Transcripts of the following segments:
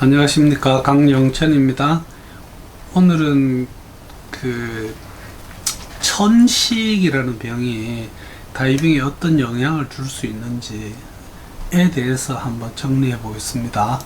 안녕하십니까 강영천입니다. 오늘은 그 천식이라는 병이 다이빙에 어떤 영향을 줄 수 있는지에 대해서 한번 정리해 보겠습니다.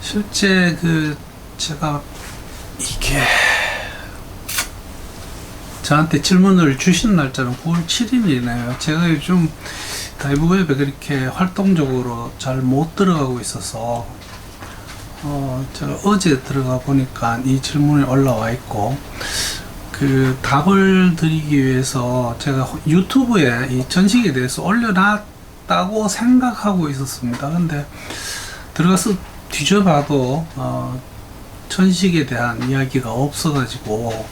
실제 그 제가 이게 저한테 질문을 주신 날짜는 9월 7일이네요. 제가 요즘 다이브웹에 그렇게 활동적으로 잘 못 들어가고 있어서 어, 제가 어제 들어가 보니까 이 질문이 올라와 있고 그 답을 드리기 위해서 제가 유튜브에 이 전식에 대해서 올려놨다고 생각하고 있었습니다. 근데 들어가서 뒤져봐도 어, 천식에 대한 이야기가 없어가지고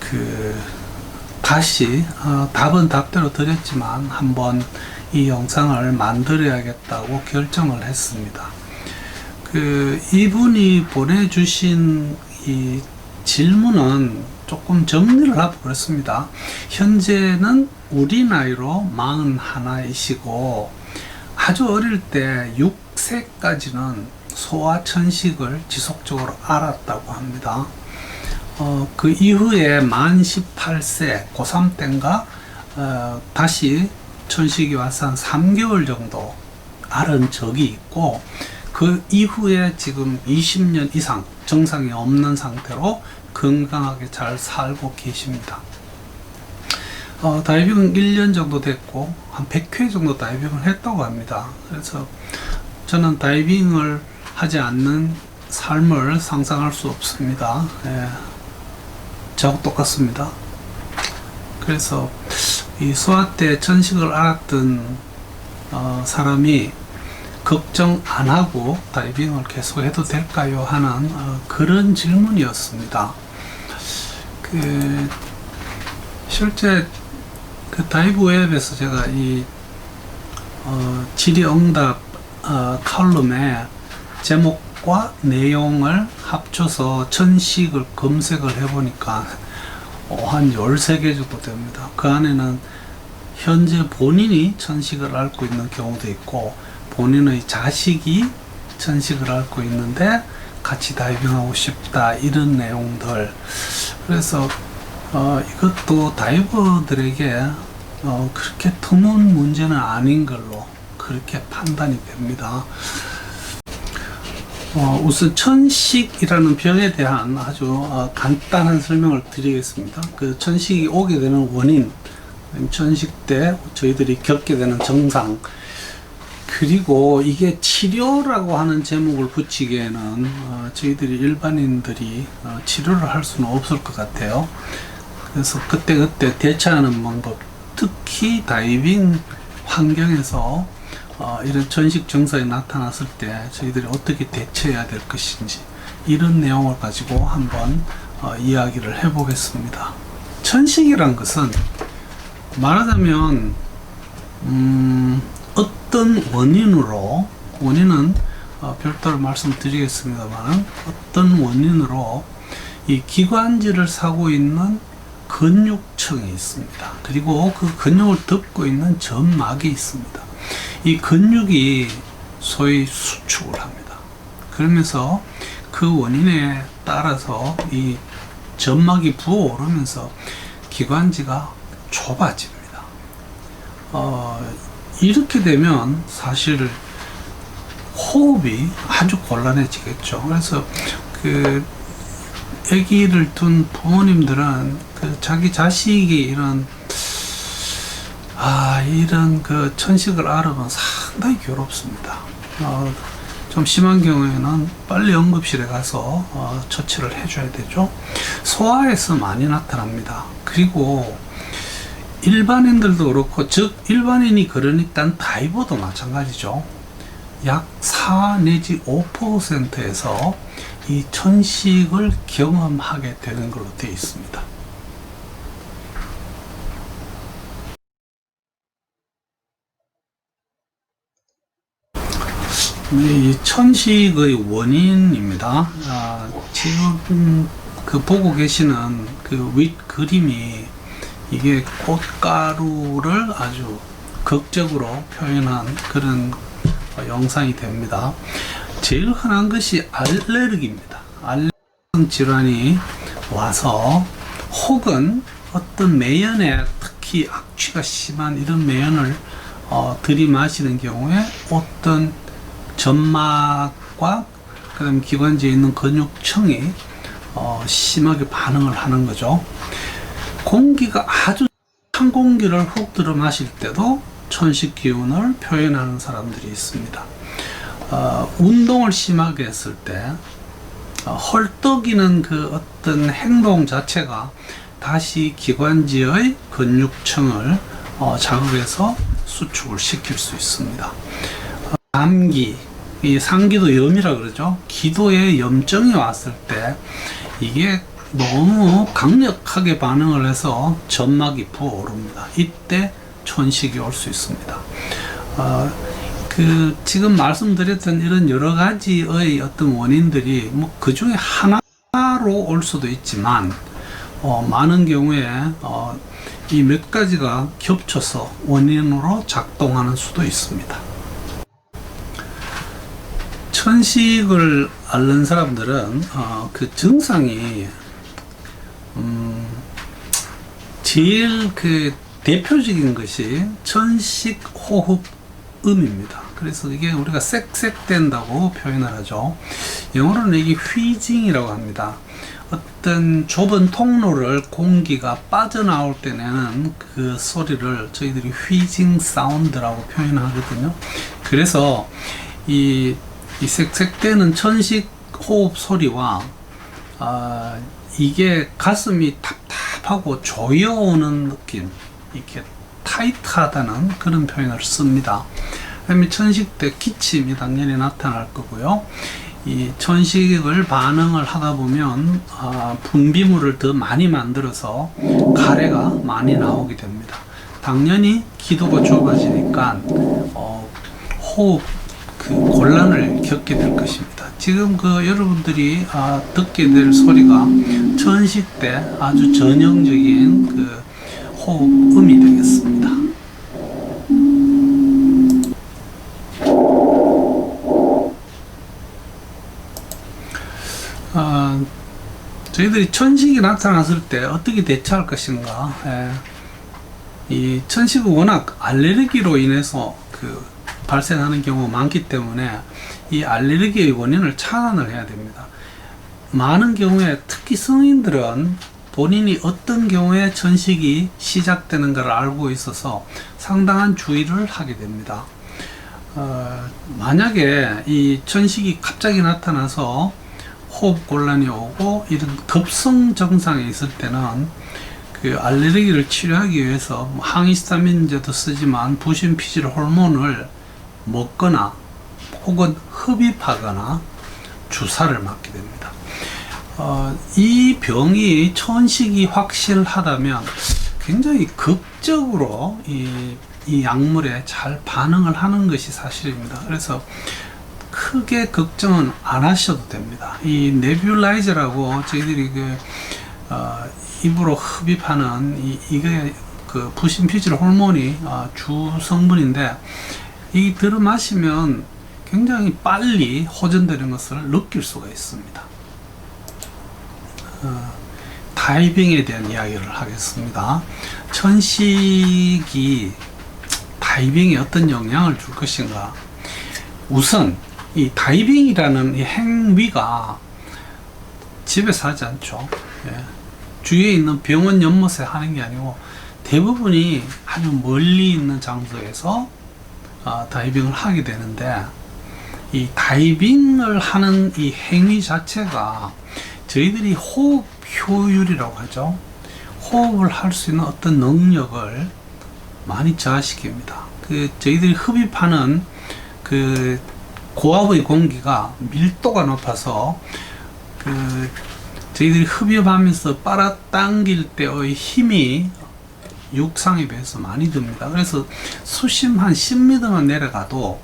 그 다시 어, 답은 답대로 드렸지만 한번 이 영상을 만들어야겠다고 결정을 했습니다. 그 이분이 보내주신 이 질문은 조금 정리를 하고 그렇습니다. 현재는 우리 나이로 41이시고 아주 어릴 때 6세까지는 소아천식을 지속적으로 알았다고 합니다. 어, 그 이후에 만 18세, 고3 때인가, 어, 다시 천식이 와서 한 3개월 정도 앓은 적이 있고, 그 이후에 지금 20년 이상 정상이 없는 상태로 건강하게 잘 살고 계십니다. 어, 다이빙은 1년 정도 됐고, 한 100회 정도 다이빙을 했다고 합니다. 그래서 저는 다이빙을 하지 않는 삶을 상상할 수 없습니다. 예. 저하고 똑같습니다. 그래서 이 소아 때 천식을 알았던 어, 사람이 걱정 안 하고 다이빙을 계속 해도 될까요? 하는 어, 그런 질문이었습니다. 그 실제 그 다이브 웹에서 제가 이 어, 질의응답 어, 칼럼에 제목과 내용을 합쳐서 천식을 검색을 해보니까 어, 한 13개 정도 됩니다. 그 안에는 현재 본인이 천식을 앓고 있는 경우도 있고 본인의 자식이 천식을 앓고 있는데 같이 다이빙하고 싶다 이런 내용들 그래서 어, 이것도 다이버들에게 어, 그렇게 드문 문제는 아닌 걸로 그렇게 판단이 됩니다. 어, 우선 천식이라는 병에 대한 아주 어, 간단한 설명을 드리겠습니다. 그 천식이 오게 되는 원인, 천식 때 저희들이 겪게 되는 정상, 그리고 이게 치료라고 하는 제목을 붙이기에는 어, 저희들이 일반인들이 어, 치료를 할 수는 없을 것 같아요. 그래서 그때 그때 대처하는 방법, 특히 다이빙 환경에서 어, 이런 전식 증상이 나타났을 때 저희들이 어떻게 대처해야 될 것인지 이런 내용을 가지고 한번 어, 이야기를 해보겠습니다. 천식이란 것은 말하자면 음, 어떤 원인으로 원인은 어, 별도로 말씀드리겠습니다만 어떤 원인으로 이 기관지를 사고 있는 근육층이 있습니다. 그리고 그 근육을 덮고 있는 점막이 있습니다. 이 근육이 소위 수축을 합니다. 그러면서 그 원인에 따라서 이 점막이 부어오르면서 기관지가 좁아집니다. 어, 이렇게 되면 사실 호흡이 아주 곤란해지겠죠. 그래서 그 아기를 둔 부모님들은 그 자기 자식이 이런 아 이런 그 천식을 알아보면 상당히 괴롭습니다. 어, 좀 심한 경우에는 빨리 응급실에 가서 어, 처치를 해줘야 되죠. 소아에서 많이 나타납니다. 그리고 일반인들도 그렇고 즉 일반인이 그러니까 다이버도 마찬가지죠. 약 4 내지 5%에서 이 천식을 경험하게 되는 걸로 되어 있습니다. 이 천식의 원인입니다. 아, 지금 그 보고 계시는 그 윗 그림이 이게 꽃가루를 아주 극적으로 표현한 그런 영상이 됩니다. 제일 흔한 것이 알레르기입니다. 알레르기 질환이 와서 혹은 어떤 매연에 특히 악취가 심한 이런 매연을 어, 들이마시는 경우에 어떤 점막과 그다음 기관지에 있는 근육층이 어, 심하게 반응을 하는 거죠. 공기가 아주 찬 공기를 훅 들어 마실 때도 천식 기운을 표현하는 사람들이 있습니다. 어, 운동을 심하게 했을 때 어, 헐떡이는 그 어떤 행동 자체가 다시 기관지의 근육층을 어, 자극해서 수축을 시킬 수 있습니다. 어, 감기, 이 상기도 염이라 그러죠. 기도에 염증이 왔을 때 이게 너무 강력하게 반응을 해서 점막이 부어오릅니다. 이때 천식이 올 수 있습니다. 어, 그 지금 말씀드렸던 이런 여러 가지의 어떤 원인들이 뭐 그 중에 하나로 올 수도 있지만 어, 많은 경우에 어, 이 몇 가지가 겹쳐서 원인으로 작동하는 수도 있습니다. 천식을 앓는 사람들은 어, 그 증상이 음, 제일 그 대표적인 것이 천식 호흡 음입니다. 그래서 이게 우리가 쌕쌕된다고 표현을 하죠. 영어로는 이게 휘징이라고 합니다. 어떤 좁은 통로를 공기가 빠져나올 때 내는 그 소리를 저희들이 휘징 사운드라고 표현하거든요. 그래서 이, 이 쌕쌕대는 천식 호흡 소리와 아, 이게 가슴이 답답하고 조여오는 느낌, 이렇게 타이트하다는 그런 표현을 씁니다. 그다음에 천식 때 기침이 당연히 나타날 거고요. 이 천식을 반응을 하다 보면 아, 분비물을 더 많이 만들어서 가래가 많이 나오게 됩니다. 당연히 기도가 좁아지니까 어, 호흡 그 곤란을 겪게 될 것입니다. 지금 그 여러분들이 아, 듣게 될 소리가 천식 때 아주 전형적인 그 호흡음이 되겠습니다. 아, 저희들이 천식이 나타났을 때 어떻게 대처할 것인가? 예. 이 천식은 워낙 알레르기로 인해서 그 발생하는 경우가 많기 때문에 이 알레르기의 원인을 차단을 해야 됩니다. 많은 경우에 특히 성인들은 본인이 어떤 경우에 천식이 시작되는 걸 알고 있어서 상당한 주의를 하게 됩니다. 어, 만약에 이 천식이 갑자기 나타나서 호흡 곤란이 오고 이런 급성 증상이 있을 때는 그 알레르기를 치료하기 위해서 뭐 항히스타민제도 쓰지만 부신 피질 호르몬을 먹거나 혹은 흡입하거나 주사를 맞게 됩니다. 어, 이 병이 천식이 확실하다면 굉장히 극적으로 이, 이 약물에 잘 반응을 하는 것이 사실입니다. 그래서 크게 걱정은 안 하셔도 됩니다. 이 네뷸라이저라고 저희들이 그 어, 입으로 흡입하는 이, 이게 그 부신 피질 호르몬이 어, 주 성분인데 이 들어 마시면 굉장히 빨리 호전되는 것을 느낄 수가 있습니다. 어, 다이빙에 대한 이야기를 하겠습니다. 천식이 다이빙에 어떤 영향을 줄 것인가? 우선 이 다이빙이라는 이 행위가 집에서 하지 않죠. 예. 주위에 있는 병원 연못에 하는 게 아니고 대부분이 아주 멀리 있는 장소에서 어, 다이빙을 하게 되는데 이 다이빙을 하는 이 행위 자체가 저희들이 호흡 효율이라고 하죠. 호흡을 할 수 있는 어떤 능력을 많이 저하시킵니다. 그 저희들이 흡입하는 그 고압의 공기가 밀도가 높아서 그 저희들이 흡입하면서 빨아당길 때의 힘이 육상에 비해서 많이 듭니다. 그래서 수심 한 10m만 내려가도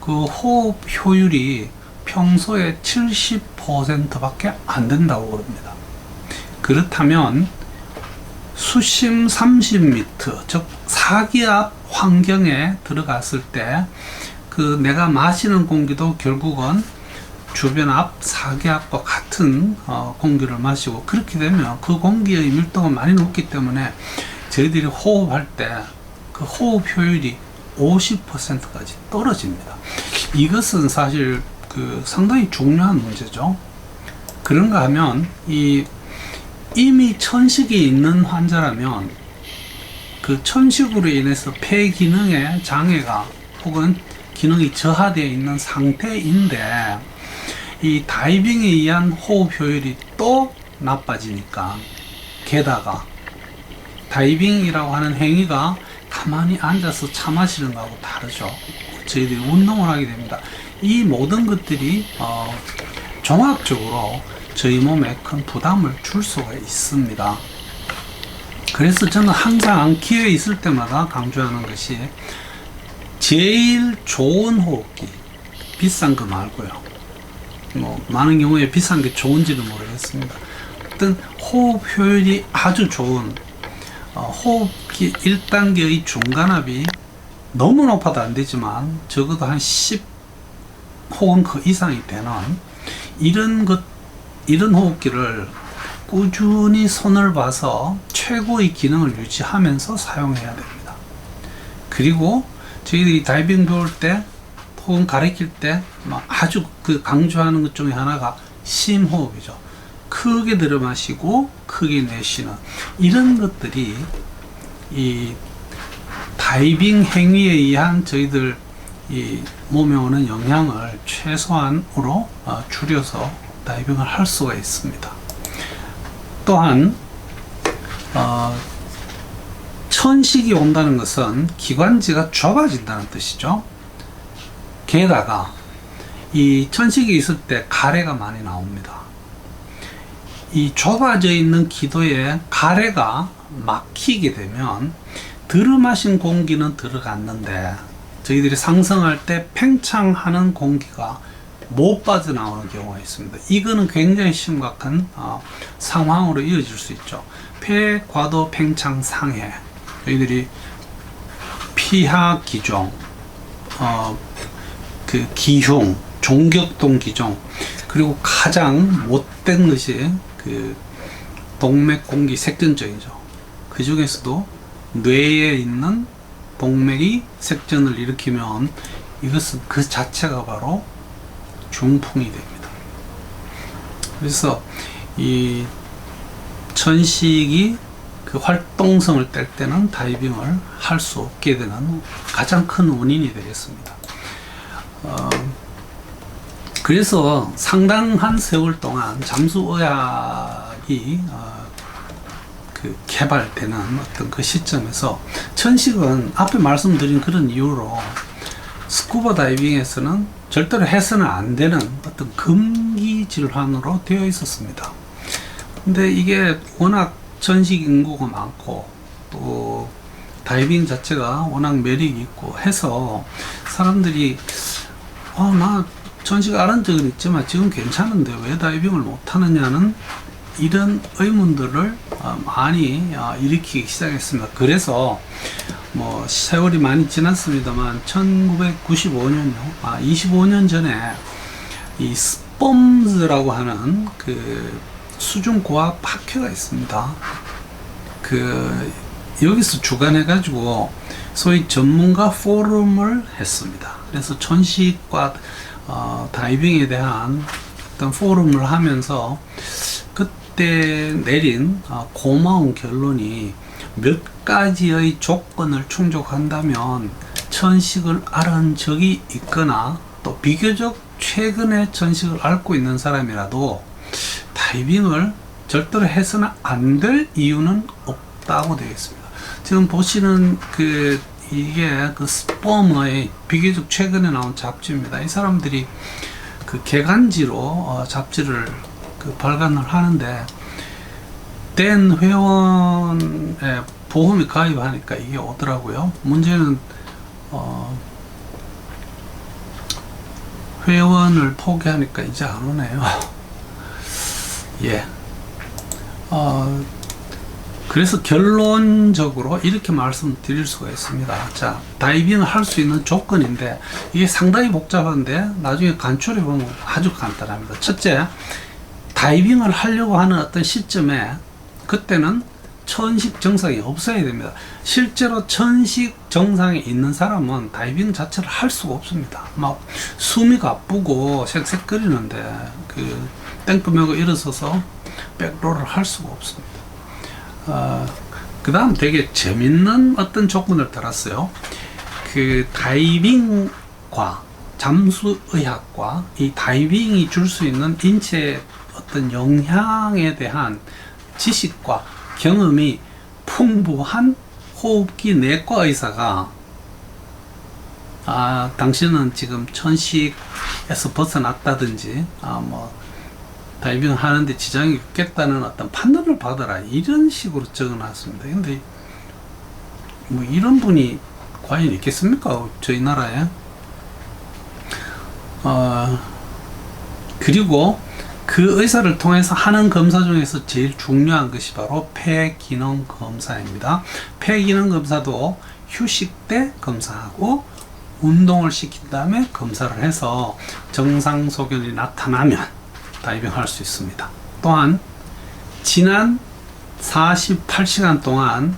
그 호흡 효율이 평소에 70%밖에 안 된다고 그럽니다. 그렇다면 수심 30m, 즉 사기압 환경에 들어갔을 때 그 내가 마시는 공기도 결국은 주변 앞 사계압과 같은 어, 공기를 마시고 그렇게 되면 그 공기의 밀도가 많이 높기 때문에 저희들이 호흡할 때 그 호흡 효율이 50%까지 떨어집니다. 이것은 사실 그 상당히 중요한 문제죠. 그런가 하면 이 이미 천식이 있는 환자라면 그 천식으로 인해서 폐 기능에 장애가 혹은 기능이 저하되어 있는 상태인데 이 다이빙에 의한 호흡 효율이 또 나빠지니까 게다가 다이빙이라고 하는 행위가 가만히 앉아서 차 마시는 거하고 다르죠. 저희들이 운동을 하게 됩니다. 이 모든 것들이 어, 종합적으로 저희 몸에 큰 부담을 줄 수가 있습니다. 그래서 저는 항상 기회 있을 때마다 강조하는 것이 제일 좋은 호흡기 비싼 거 말고요. 뭐 많은 경우에 비싼 게 좋은지는 모르겠습니다. 어떤 호흡 효율이 아주 좋은 어, 호흡기 1단계의 중간압이 너무 높아도 안 되지만 적어도 한 10 혹은 그 이상이 되는 이런 것 이런 호흡기를 꾸준히 손을 봐서 최고의 기능을 유지하면서 사용해야 됩니다. 그리고 저희들이 다이빙 배울 때 혹은 가르칠 때막 아주 그 강조하는 것 중에 하나가 심호흡이죠. 크게 들어 마시고 크게 내쉬는 이런 것들이 이 다이빙 행위에 의한 저희들 이 몸에 오는 영향을 최소한으로 어, 줄여서 다이빙을 할 수가 있습니다. 또한 어, 천식이 온다는 것은 기관지가 좁아진다는 뜻이죠. 게다가 이 천식이 있을 때 가래가 많이 나옵니다. 이 좁아져 있는 기도에 가래가 막히게 되면 들어마신 공기는 들어갔는데 저희들이 상승할 때 팽창하는 공기가 못 빠져나오는 경우가 있습니다. 이거는 굉장히 심각한 어, 상황으로 이어질 수 있죠. 폐 과도 팽창 상해. 저희들이 피하 기종, 어, 그 기흉, 종격동 기종, 그리고 가장 못된 것이 그 동맥 공기 색전증이죠. 그 중에서도 뇌에 있는 동맥이 색전을 일으키면 이것은 그 자체가 바로 중풍이 됩니다. 그래서 이 천식이 그 활동성을 뗄 때는 다이빙을 할 수 없게 되는 가장 큰 원인이 되겠습니다. 어, 그래서 상당한 세월 동안 잠수의학이 어, 그 개발되는 어떤 그 시점에서 천식은 앞에 말씀드린 그런 이유로 스쿠버 다이빙에서는 절대로 해서는 안 되는 어떤 금기 질환으로 되어 있었습니다. 근데 이게 워낙 전식 인구가 많고 또 다이빙 자체가 워낙 매력이 있고 해서 사람들이 어, 나 전식 알은 적은 있지만 지금 괜찮은데 왜 다이빙을 못 하느냐는 이런 의문들을 어, 많이 어, 일으키기 시작했습니다. 그래서 뭐 세월이 많이 지났습니다만 1995년요, 아 25년 전에 이 스펌즈라고 하는 그 수중 고압 학회가 있습니다. 그 여기서 주관해 가지고 소위 전문가 포럼을 했습니다. 그래서 천식과 어, 다이빙에 대한 어떤 포럼을 하면서 그때 내린 어, 고마운 결론이 몇 가지의 조건을 충족한다면 천식을 앓은 적이 있거나 또 비교적 최근에 천식을 앓고 있는 사람이라도 다이빙을 절대로 해서는 안 될 이유는 없다고 되어 있습니다. 지금 보시는 그 이게 그 스포머의 비교적 최근에 나온 잡지입니다. 이 사람들이 그 개간지로 어, 잡지를 그 발간을 하는데 된 회원의 보험에 가입하니까 이게 오더라고요. 문제는 어, 회원을 포기하니까 이제 안 오네요. 예. 어, 그래서 결론적으로 이렇게 말씀드릴 수가 있습니다. 자, 다이빙을 할 수 있는 조건인데 이게 상당히 복잡한데 나중에 간추려 보면 아주 간단합니다. 첫째, 다이빙을 하려고 하는 어떤 시점에 그때는 천식 정상이 없어야 됩니다. 실제로 천식 정상에 있는 사람은 다이빙 자체를 할 수가 없습니다. 막 숨이 가쁘고 색색거리는데 그 땡볕메고 일어서서 백로를 할 수가 없습니다. 어, 그 다음 되게 재밌는 어떤 조건을 달았어요. 그 다이빙과 잠수의학과 이 다이빙이 줄 수 있는 인체의 어떤 영향에 대한 지식과 경험이 풍부한 호흡기 내과 의사가 아, 당신은 지금 천식에서 벗어났다든지, 아, 뭐, 다이빙 하는데 지장이 없겠다는 어떤 판단을 받아라. 이런 식으로 적어 놨습니다. 근데, 뭐, 이런 분이 과연 있겠습니까? 저희 나라에? 어, 그리고 그 의사를 통해서 하는 검사 중에서 제일 중요한 것이 바로 폐기능 검사입니다. 폐기능 검사도 휴식 때 검사하고 운동을 시킨 다음에 검사를 해서 정상 소견이 나타나면 다이빙 할 수 있습니다. 또한 지난 48시간 동안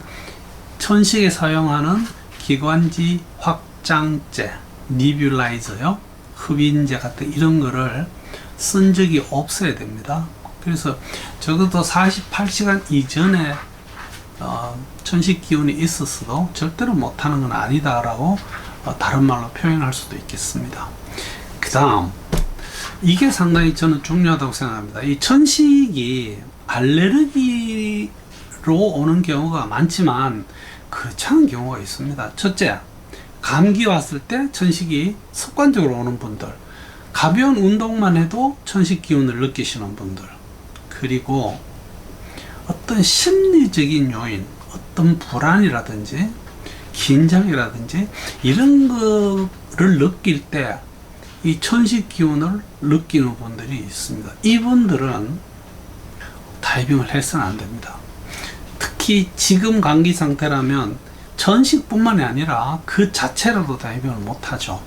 천식에 사용하는 기관지 확장제, 니뷸라이저요, 흡인제 같은 이런 거를 쓴 적이 없어야 됩니다. 그래서 적어도 48시간 이전에 어, 천식 기운이 있었어도 절대로 못하는 건 아니다라고 어, 다른 말로 표현할 수도 있겠습니다. 그 다음 이게 상당히 저는 중요하다고 생각합니다. 이 천식이 알레르기로 오는 경우가 많지만 않은 경우가 있습니다. 첫째, 감기 왔을 때 천식이 습관적으로 오는 분들, 가벼운 운동만 해도 천식 기운을 느끼시는 분들, 그리고 어떤 심리적인 요인, 어떤 불안이라든지 긴장이라든지 이런 거를 느낄 때 이 천식 기운을 느끼는 분들이 있습니다. 이분들은 다이빙을 해서는 안 됩니다. 특히 지금 감기 상태라면 천식뿐만이 아니라 그 자체로도 다이빙을 못하죠.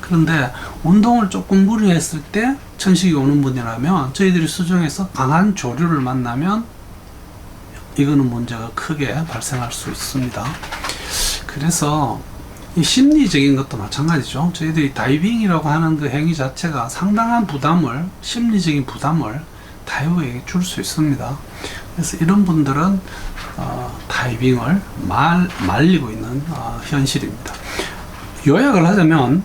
그런데 운동을 조금 무리했을 때 천식이 오는 분이라면 저희들이 수정해서 강한 조류를 만나면 이거는 문제가 크게 발생할 수 있습니다. 그래서 이 심리적인 것도 마찬가지죠. 저희들이 다이빙이라고 하는 그 행위 자체가 상당한 부담을, 심리적인 부담을 다이버에게 줄 수 있습니다. 그래서 이런 분들은 어, 다이빙을 말, 말리고 있는 어, 현실입니다. 요약을 하자면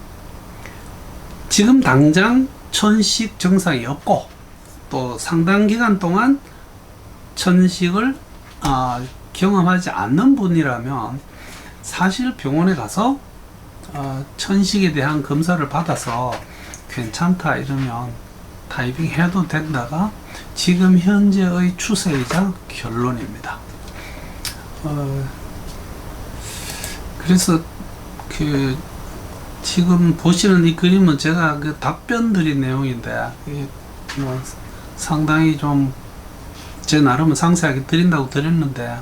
지금 당장 천식 증상이 없고 또 상당 기간 동안 천식을 어, 경험하지 않는 분이라면 사실 병원에 가서 어, 천식에 대한 검사를 받아서 괜찮다 이러면 다이빙 해도 된다가 지금 현재의 추세이자 결론입니다. 어, 그래서 그 지금 보시는 이 그림은 제가 그 답변 드린 내용인데 뭐 상당히 좀 제 나름은 상세하게 드린다고 드렸는데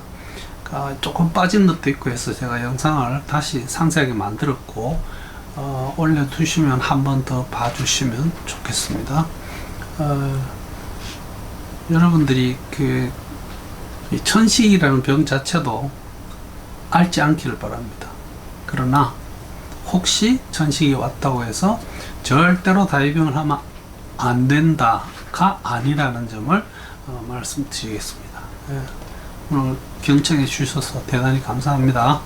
아, 조금 빠진 것도 있고 해서 제가 영상을 다시 상세하게 만들었고 어, 올려두시면 한 번 더 봐주시면 좋겠습니다. 어, 여러분들이 그 천식이라는 병 자체도 앓지 않기를 바랍니다. 그러나 혹시 천식이 왔다고 해서 절대로 다이빙을 하면 안 된다가 아니라는 점을 어, 말씀드리겠습니다. 예. 오늘 경청해 주셔서 대단히 감사합니다.